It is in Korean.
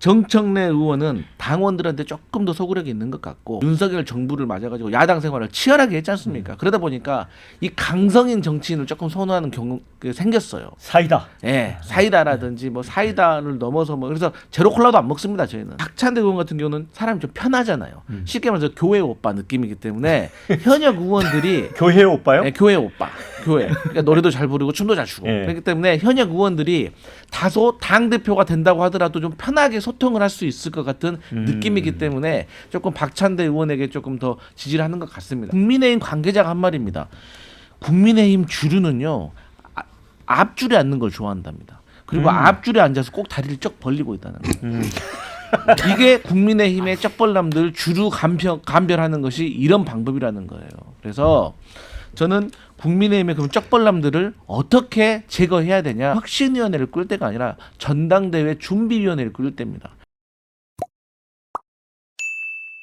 정청래 의원은 당원들한테 조금 더 소구력이 있는 것 같고 윤석열 정부를 맞아가지고 야당 생활을 치열하게 했지 않습니까? 그러다 보니까 이 강성인 정치인을 조금 선호하는 경우가 생겼어요. 사이다. 예, 사이다라든지 뭐 사이다를 넘어서 뭐 그래서 제로 콜라도 안 먹습니다 저희는. 박찬대 의원 같은 경우는 사람이 좀 편하잖아요. 쉽게 말해서 교회 오빠 느낌이기 때문에 현역 의원들이 교회 오빠요? 예, 교회 오빠, 교회. 그러니까 노래도 잘 부르고 춤도 잘 추고. 예. 그렇기 때문에 현역 의원들이 다소 당 대표가 된다고 하더라도 좀 편하게 소통을 할 수 있을 것 같은 음. 느낌이기 때문에 조금 박찬대 의원에게 조금 더 지지를 하는 것 같습니다. 국민의힘 관계자가 한 말입니다. 국민의힘 주류는요 아- 앞줄에 앉는 걸 좋아한답니다. 그리고 앞줄에 앉아서 꼭 다리를 쩍 벌리고 있다는 거예요. 음. 이게 국민의힘의 쩍벌남들 주류 간편, 간별하는 것이 이런 방법이라는 거예요. 그래서 저는 국민의힘의 그럼 쩍벌남들을 어떻게 제거해야 되냐? 혁신위원회를 꿀 때가 아니라 전당대회 준비위원회를 꿀 때입니다.